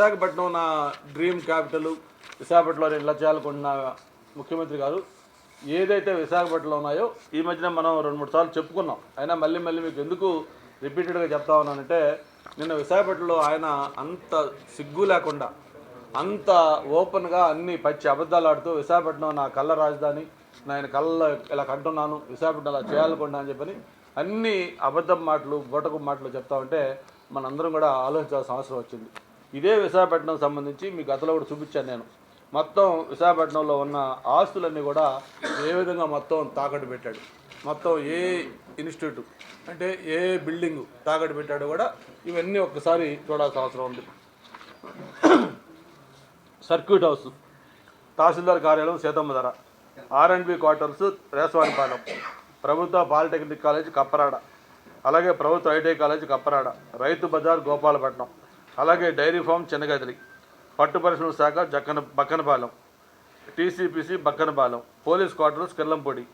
విశాఖపట్నం నా dream capital విశాఖపట్నంలో నేను ఇలా చేయాలనుకుంటున్న ముఖ్యమంత్రి గారు ఏదైతే విశాఖపట్నంలో ఉన్నాయో ఈ మధ్యన మనం రెండు మూడు సార్లు చెప్పుకున్నాం. అయినా మళ్ళీ మళ్ళీ మీకు ఎందుకు రిపీటెడ్గా చెప్తా ఉన్నానంటే నిన్న విశాఖపట్నంలో ఆయన అంత సిగ్గు లేకుండా అంత ఓపెన్గా అన్ని పచ్చి అబద్ధాలు ఆడుతూ విశాఖపట్నం నా కళ్ళ రాజధాని నేను కళ్ళ ఇలా కంటున్నాను విశాఖపట్నం అలా చేయాలనుకుంటా అని చెప్పని అన్ని అబద్ధం మాటలు బొటకు మాటలు చెప్తా ఉంటే మనందరం కూడా ఆలోచించాల్సిన అవసరం వచ్చింది. ఇదే విశాఖపట్నం సంబంధించి మీ గతలో కూడా చూపించాను నేను. మొత్తం విశాఖపట్నంలో ఉన్న ఆస్తులన్నీ కూడా ఏ విధంగా మొత్తం తాకట్టు పెట్టాడు. మొత్తం ఏ ఇన్స్టిట్యూట్ అంటే ఏ బిల్డింగ్ తాకట్టు పెట్టాడు కూడా ఇవన్నీ ఒక్కసారి చూడాల్సిన అవసరం ఉంది. సర్క్యూట్ హౌస్ తహసీల్దార్ కార్యాలయం Seethammadhara R and B quarters Resavanipalem ప్రభుత్వ పాలిటెక్నిక్ కాలేజ్ కప్పరాడ అలాగే ప్రభుత్వ ఐటీఐ కాలేజ్ కప్పరాడ రైతు బజార్ గోపాలపట్నం. అలాగే డైరీ ఫామ్ చిన్నగదిలి పట్టు పరిశ్రమ శాఖ Jakkana Bakkanapalem. TCPC Bakkanapalem. Police quarters Kirlampudi.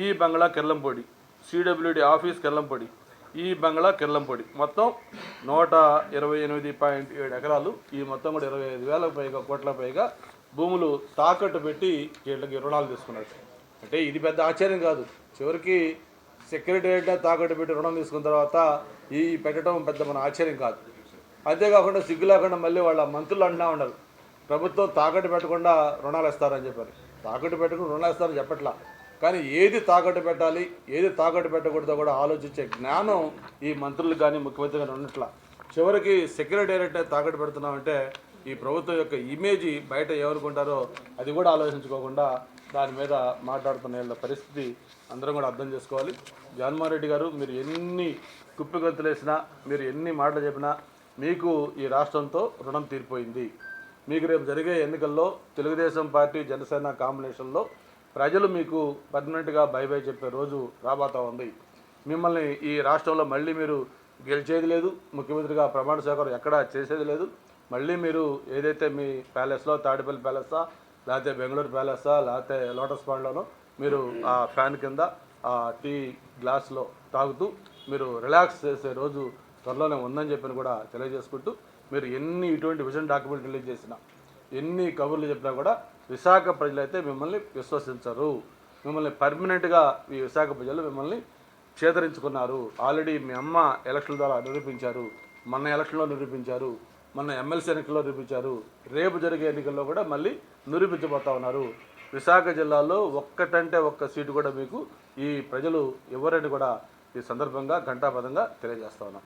ఈ బంగ్లా కిర్లంపొడి. సిడబ్ల్యూడి ఆఫీస్ కిర్లంపొడి. ఈ బంగ్లా కిర్లంపొడి. మొత్తం నూట ఇరవై ఎనిమిది పాయింట్ ఏడు ఎకరాలు. ఈ మొత్తం కూడా ఇరవై ఐదు వేలకు పైగా కోట్ల పైగా భూములు తాకట్టు పెట్టి వీళ్ళకి రుణాలు తీసుకున్నారు. అంటే ఇది పెద్ద ఆశ్చర్యం కాదు. చివరికి సెక్రటరియట్ తాకట్టు పెట్టి రుణం తీసుకున్న తర్వాత ఈ పెట్టడం పెద్ద మన ఆశ్చర్యం కాదు. అంతేకాకుండా సిగ్గు లేకుండా మళ్ళీ వాళ్ళ మంత్రులు అంటున్నా ఉన్నారు ప్రభుత్వం తాకట్టు పెట్టకుండా రుణాలు ఇస్తారని చెప్పారు. తాకట్టు పెట్టకుండా రుణాలు ఇస్తారని చెప్పట్లా. కానీ ఏది తాకట్టు పెట్టాలి ఏది తాకట్టు పెట్టకూడదో కూడా ఆలోచించే జ్ఞానం ఈ మంత్రులు కానీ ముఖ్యమంత్రి కానీ ఉన్నట్లా చివరికి సెక్రటేరియట్ తాకట్టు పెడుతున్నామంటే ఈ ప్రభుత్వం యొక్క ఇమేజ్ బయట ఏమనుకుంటారో అది కూడా ఆలోచించుకోకుండా దాని మీద మాట్లాడుతున్న పరిస్థితి అందరం కూడా అర్థం చేసుకోవాలి. జగన్మోహన్ రెడ్డి గారు మీరు ఎన్ని కుప్పిగంతులు వేసినా మీరు ఎన్ని మాటలు చెప్పినా మీకు ఈ రాష్ట్రంతో రుణం తీరిపోయింది. మీకు రేపు జరిగే ఎన్నికల్లో తెలుగుదేశం పార్టీ జనసేన కాంబినేషన్లో ప్రజలు మీకు పర్మనెంట్గా బై బై చెప్పే రోజు రాబోతా ఉంది. మిమ్మల్ని ఈ రాష్ట్రంలో మళ్ళీ మీరు గెలిచేది లేదు. ముఖ్యమంత్రిగా ప్రమాణ స్వీకారం ఎక్కడా చేసేది లేదు. మళ్ళీ మీరు ఏదైతే మీ ప్యాలెస్లో తాడిపల్లి ప్యాలెస్సా లేకపోతే బెంగళూరు ప్యాలెస్సా లేకపోతే లోటస్ పాండ్లోనో మీరు ఆ ఫ్యాన్ కింద ఆ టీ గ్లాస్లో తాగుతూ మీరు రిలాక్స్ చేసే రోజు త్వరలోనే ఉందని చెప్పని కూడా తెలియజేసుకుంటూ మీరు ఎన్ని ఇటువంటి విజన్ డాక్యుమెంట్ రిలీజ్ చేసినా ఎన్ని కబుర్లు చెప్పినా కూడా విశాఖ ప్రజలైతే మిమ్మల్ని విశ్వసించరు. మిమ్మల్ని పర్మనెంట్గా ఈ విశాఖ ప్రజలు మిమ్మల్ని చేదరించుకున్నారు. ఆల్రెడీ మీ అమ్మ ఎలక్షన్ ద్వారా నిరూపించారు మన ఎలక్షన్లో నిరూపించారు మన ఎమ్మెల్సీ ఎన్నికల్లో నిరూపించారు. రేపు జరిగే ఎన్నికల్లో కూడా మళ్ళీ నిరూపించబోతా ఉన్నారు. విశాఖ జిల్లాలో ఒక్కటంటే ఒక్క సీటు కూడా మీకు ఈ ప్రజలు ఎవరని కూడా ఈ సందర్భంగా ఘంటాపదంగా తెలియజేస్తా ఉన్నాం.